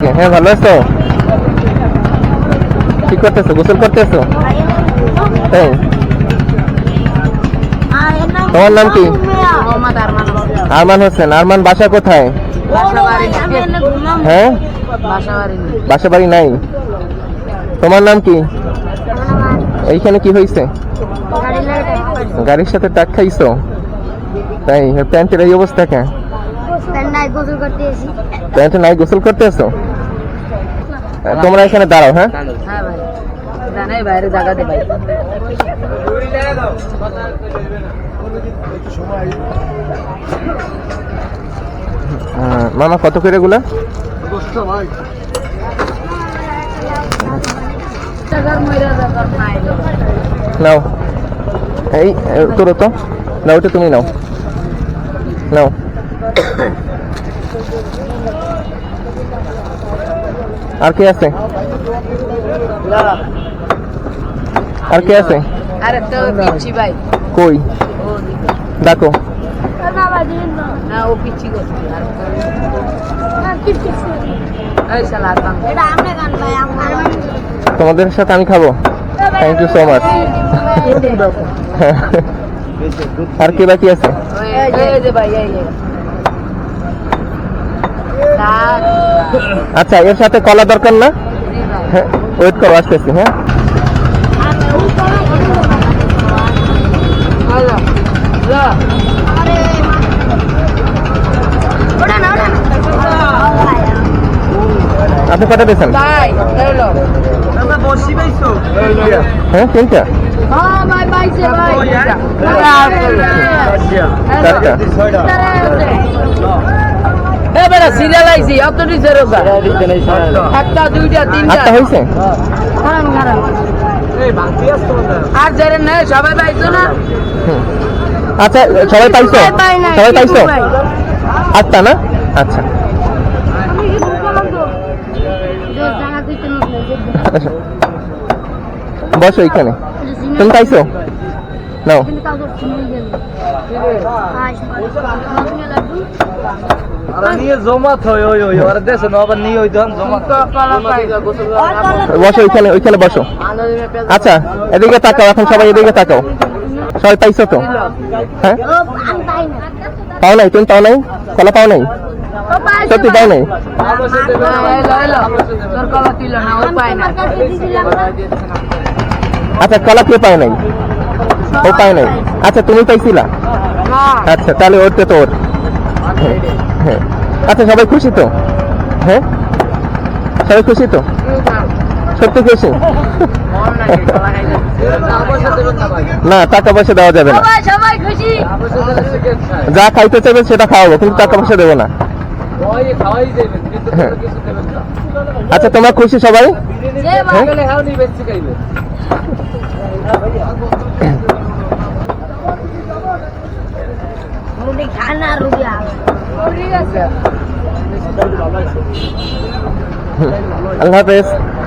হ্যাঁ ভালো আছো? কি করতেছো? গোসল করতেছো? তাই তোমার নাম কি? আরমান হোসেন। আরমান বাসা কোথায়? হ্যাঁ? বাসা বাড়ি নাই। তোমার নাম কি? এইখানে কি হয়েছে? গাড়ির সাথে টাক খাইছো? তাই প্যান্টের এই অবস্থা কেন? গোসল করতে এসি নাই গোসল করতে আসো তোমরা এখানে দাঁড়াও হ্যাঁ? হ্যাঁ ভাই। জানাই বাইরে জায়গা দে ভাই। মামা কত করে এগুলা? নাই নাও। এই তোরো তো। নাও ওটা তুমি নাও। নাও। আর কে আছে? আর কে আছে? আরে তো পিচ্ছি ভাই। কই? না ও পিচ্ছি আমার তোমাদের সাথে আমি খাব। থ্যাংক ইউ সো মাচ আর কে বাকি আছে ওই এই যে ভাই এই এই তার আচ্ছা এর সাথে কলা দরকার না? হ্যাঁ ওয়েট করো আসতেছি হ্যাঁ। আপনি কটা দিয়েছেন? হ্যাঁ তিনটা। হ্যাঁ চারটা। সিরিয়াল আইছি অত নিচে রোগা একটা দুইটা তিনটা। আটটা হয়েছে খারাপ খারাপ। আর যারা নেই সবাই পাইছো না? আচ্ছা সবাই পাইছো? সবাই পাইছো? আটটা না? আচ্ছা। বসো এখানে। তুমি পাইছো? নাও হয় বসো ওইখানে ওইখানে বসো। আচ্ছা এদিকে তাকাও এখন সবাই এদিকে তাকাও। সবাই পাইছো তো? হ্যাঁ? পাও নাই তুমি পাও নাই? কলা পাও নাই? সত্যি পাও নাই? আচ্ছা কলা কে পায় নাই? ও পায় নাই। আচ্ছা তুমি পাইছিলা? আচ্ছা তাহলে ওরতে তো ওর হ্যাঁ। আচ্ছা সবাই খুশি তো? হ্যাঁ? সবাই খুশি তো? সত্যি খুশি? না টাকা পয়সা দেওয়া যাবে না। যা খাইতে চাইবে সেটা খাওয়াবো কিন্তু টাকা পয়সা দেবো না। হ্যাঁ। না আচ্ছা তোমার খুশি সবাই? যে হ্যাঁ? গেলে হাও নি বেশি